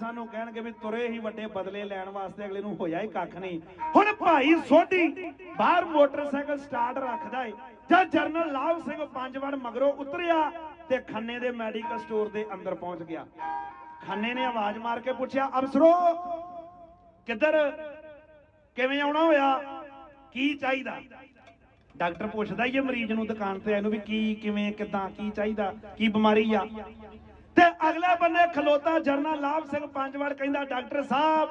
ਸਾਨੂੰ ਕਹਿਣਗੇ ਵੀ ਤੁਰੇ ਹੀ ਵੱਡੇ ਬਦਲੇ ਲੈਣ ਵਾਸਤੇ ਅਗਲੇ ਨੂੰ ਹੋਇਆ ਹੀ ਕੱਖ ਨਹੀਂ। ਹੁਣ ਭਾਈ ਸੋਢੀ ਬਾਹਰ ਮੋਟਰਸਾਈਕਲ ਸਟਾਰਟ ਰੱਖਦਾ ਏ ਜਦ ਜਰਨਲ ਲਾਭ ਸਿੰਘ ਪੰਜਵੜ ਮਗਰੋਂ ਉਤਰਿਆ ਤੇ ਖੰਨੇ ਦੇ ਮੈਡੀਕਲ ਸਟੋਰ ਦੇ ਅੰਦਰ ਪਹੁੰਚ ਗਿਆ। ਖੰਨੇ ਨੇ ਆਵਾਜ਼ ਮਾਰ ਕੇ ਪੁੱਛਿਆ, ਅਫਸਰੋ, ਕਿੱਧਰ? ਕਿਵੇਂ ਆਉਣਾ ਹੋਇਆ? ਕੀ ਚਾਹੀਦਾ? ਡਾਕਟਰ ਪੁੱਛਦਾ ਹੀ ਮਰੀਜ਼ ਨੂੰ ਦੁਕਾਨ ਤੇ ਇਹਨੂੰ ਵੀ ਕੀ, ਕਿਵੇਂ, ਕਿਦਾਂ, ਕੀ ਚਾਹੀਦਾ, ਕੀ ਬਿਮਾਰੀ ਆ? ਤੇ ਅਗਲੇ ਬੰਨੇ ਖਲੋਤਾ ਜਰਨਲ ਲਾਭ ਸਿੰਘ ਪੰਜਵੜ ਕਹਿੰਦਾ, ਡਾਕਟਰ ਸਾਹਿਬ,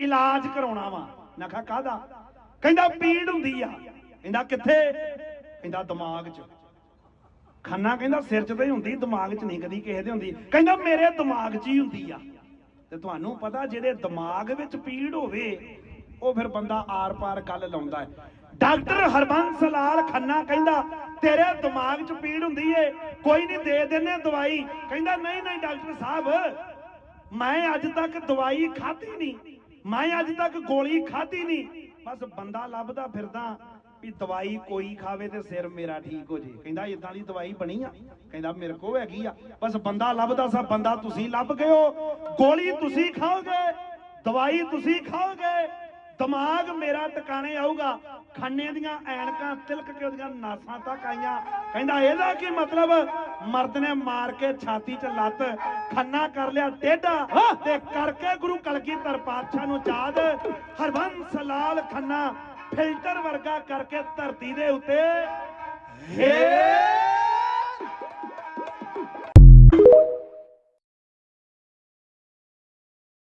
ਇਲਾਜ ਕਰਾਉਣਾ ਵਾ। ਮੈਂ ਕਿਹਾ, ਕਾਹਦਾ? ਕਹਿੰਦਾ ਪੀੜ ਹੁੰਦੀ ਆ। ਕਹਿੰਦਾ, ਕਿੱਥੇ? ਕਹਿੰਦਾ, ਦਿਮਾਗ 'ਚ। ਖੰਨਾ ਕਹਿੰਦਾ, ਸਿਰ 'ਚ ਤਾਂ ਹੀ ਹੁੰਦੀ, ਦਿਮਾਗ 'ਚ ਨਹੀਂ ਕਦੀ ਕਿਸੇ ਦੇ ਹੁੰਦੀ। ਕਹਿੰਦਾ, ਮੇਰੇ ਦਿਮਾਗ 'ਚ ਹੀ ਹੁੰਦੀ ਆ। ਤੇ ਤੁਹਾਨੂੰ ਪਤਾ ਜਿਹਦੇ ਦਿਮਾਗ ਵਿੱਚ ਪੀੜ ਹੋਵੇ ਉਹ ਫਿਰ ਬੰਦਾ ਆਰ-ਪਾਰ ਗੱਲ ਲਾਉਂਦਾ ਹੈ। ਡਾਕਟਰ ਹਰਬੰਸ ਲਾਲ ਖੰਨਾ ਕਹਿੰਦਾ, ਤੇਰੇ ਦਿਮਾਗ 'ਚ ਪੀੜ ਹੁੰਦੀ ਏ, ਕੋਈ ਨਹੀਂ ਦੇ ਦਿੰਨੇ ਦਵਾਈ। ਕਹਿੰਦਾ, ਨਹੀਂ ਨਹੀਂ ਡਾਕਟਰ ਸਾਹਿਬ, ਮੈਂ ਅੱਜ ਤੱਕ ਦਵਾਈ ਖਾਧੀ ਨਹੀਂ। ਮੈਂ ਅੱਜ ਤੱਕ ਗੋਲੀ ਖਾਧੀ ਨਹੀਂ। ਬਸ ਬੰਦਾ ਲੱਭਦਾ ਫਿਰਦਾ ਵੀ ਦਵਾਈ ਕੋਈ ਖਾਵੇ ਤੇ ਸਿਰ ਮੇਰਾ ਠੀਕ ਹੋ ਜੇ। ਕਹਿੰਦਾ ਇਦਾਂ ਦੀ ਦਵਾਈ ਬਣੀ ਆ। ਕਹਿੰਦਾ, ਮੇਰੇ ਕੋਲ ਹੈਗੀ ਆ। ਬਸ ਬੰਦਾ ਲੱਭਦਾ ਸਾ, ਬੰਦਾ ਤੁਸੀਂ ਲੱਭ ਗਏ ਹੋ। ਗੋਲੀ ਤੁਸੀਂ ਖਾਓਗੇ, ਦਵਾਈ ਤੁਸੀਂ ਖਾਓਗੇ। ਦਿਮਾਗ ਮੇਰਾ ਟਿਕਾਣੇ ਆਊਗਾ। ਖੰਨੇ ਦੀਆਂ ਐਨਕਾਂ, ਤਿਲਕ ਕੇ ਉਹਦੀਆਂ ਨਾਸਾਂ ਤੱਕ ਆਈਆਂ। ਕਹਿੰਦਾ, ਇਹਦਾ ਕੀ ਮਤਲਬ? ਮਰਦ ਨੇ ਮਾਰ ਕੇ ਛਾਤੀ 'ਚ ਲੱਤ, ਖੰਨਾ ਕਰ ਲਿਆ ਟੇਢਾ ਤੇ ਕਰਕੇ ਗੁਰੂ ਕਲਗੀਧਰ ਪਾਤਸ਼ਾਹ ਨੂੰ ਯਾਦ। ਹਰਬੰਸ ਲਾਲ ਖੰਨਾ ਫਿਲਟਰ ਵਰਗਾ ਕਰਕੇ ਧਰਤੀ ਦੇ ਉੱਤੇ। ਹੇ